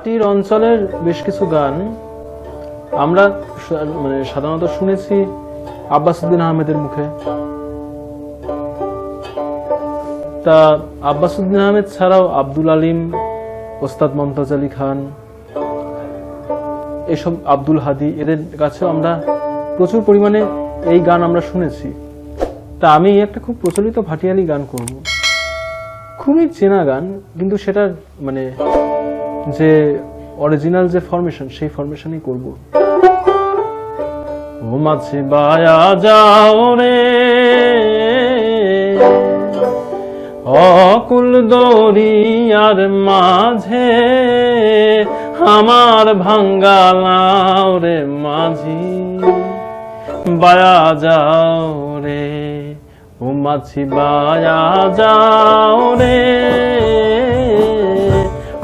ভাটির অঞ্চলের বেশ কিছু গান আমরা মানে সাধারণত শুনেছি আব্বাসুদ্দিন আহমেদের মুখে। তা আব্বাসুদ্দিন আহমেদ ছাড়াও আব্দুল আলিম, ওস্তাদ মমতাজ আলী খান, এসব আব্দুল হাদি, এদের কাছেও আমরা প্রচুর পরিমাণে এই গান আমরা শুনেছি। তা আমি একটা খুব প্রচলিত ভাটিয়ালি গান করব। খুবই চেনা গান, কিন্তু সেটার মানে যে অরিজিনাল যে ফরমেশন সেই ফরমেশনই করব। ও মাছি বায়া যাও রে। অকুল দরিয়ার মাঝে আমার ভাঙ্গালাও রে মাঝি। বায়া যাও রে। ও মাছি বায়া যাও রে।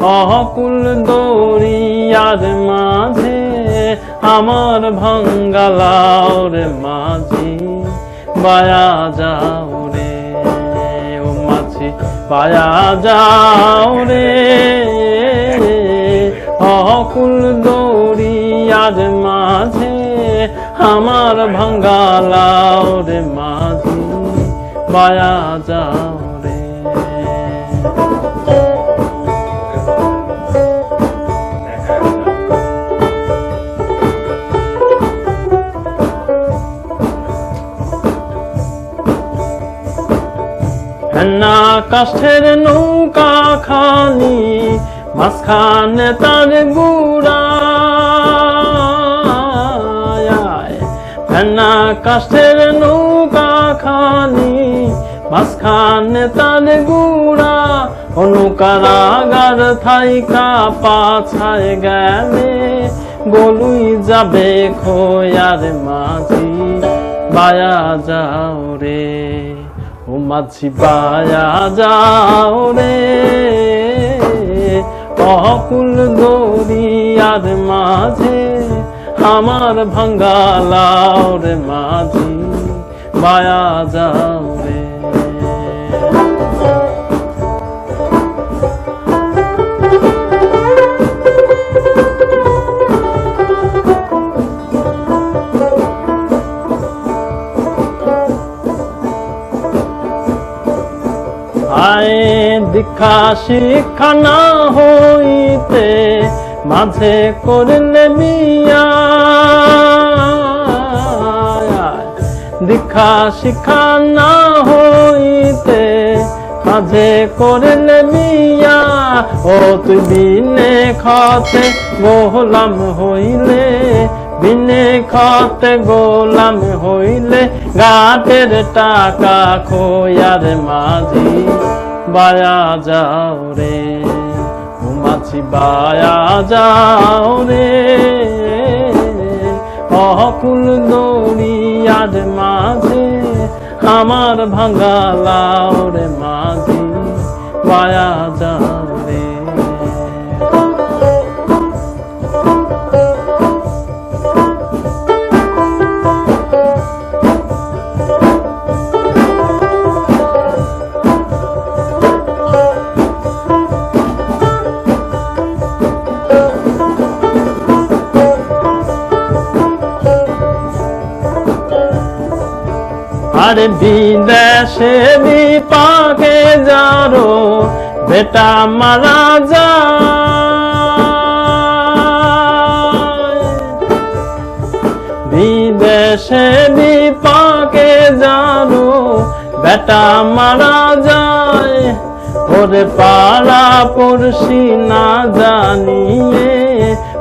অকুল দরিয়ার মাঝে, আমার ভাঙ্গালাও রে মাঝি। বায়া যাও রে, ও মাঝি বায়া যাও রে। অকুল দরিয়ার মাঝে, আমার ভাঙ্গালাও রে মাঝি। বায়া যাও না কাষ্ঠের নৌকা খানি, মাঝখানে তার গুড়া। না কাষ্ঠের নৌকা খানি, মাঝখানে তার গুড়া। অনুকারাগার থাইকা পাছায় গেলে গলুই যাবে খোয়ার মাঝি। বায়া যাও রে। মাঝি পায়া যাও রে। অকুল দরিয়ার মাঝে আমার ভাঙ্গালাও রে মাঝি বায়া যাও আয়, দীক্ষা শিক্ষা না হইতে মাঝে করলে মিয়া। দীক্ষা শিক্ষা না হইতে মাঝে করলে মিয়া। ও তুই বিনে খতে গোলাম হইলে বিনে খতে গোলাম হইলে গাটের টাকা খোয়ার মাঝি। বায়া যাও রে মাছি বায়া যাও রে। অকুল দরিয়ার মাঝে আমার ভাঙ্গালাও রে মাঝি। বায়া যাও আর বিদেশে বিপাকে যারো বেটা মারা যায় বিদেশে বিপাকে যারো বেটা মারা যায় ওরে পাড়া পড়শি না জানিয়ে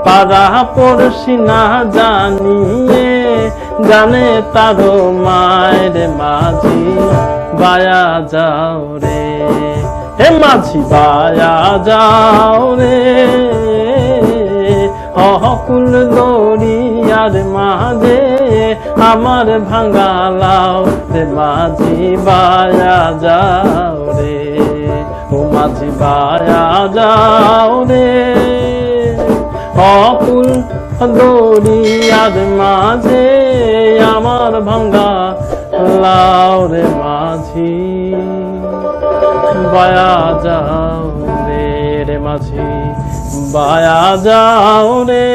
পাড়া পড়শি না জানিয়ে জানে তারো মায়ের মাঝি, বায়া যাও রে। হে মাঝি, বায়া যাও রে। অকুল দরিয়ার মাঝে আমার ভাঙ্গালাও রে মাঝি, বায়া যাও রে। ও মাঝি, বায়া যাও রে। অকুল দরিয়ার মাঝে আমার ভাঙ্গা লাও রে মাঝি। বায়া যাও রে রে মাঝি, বায়া যাও রে।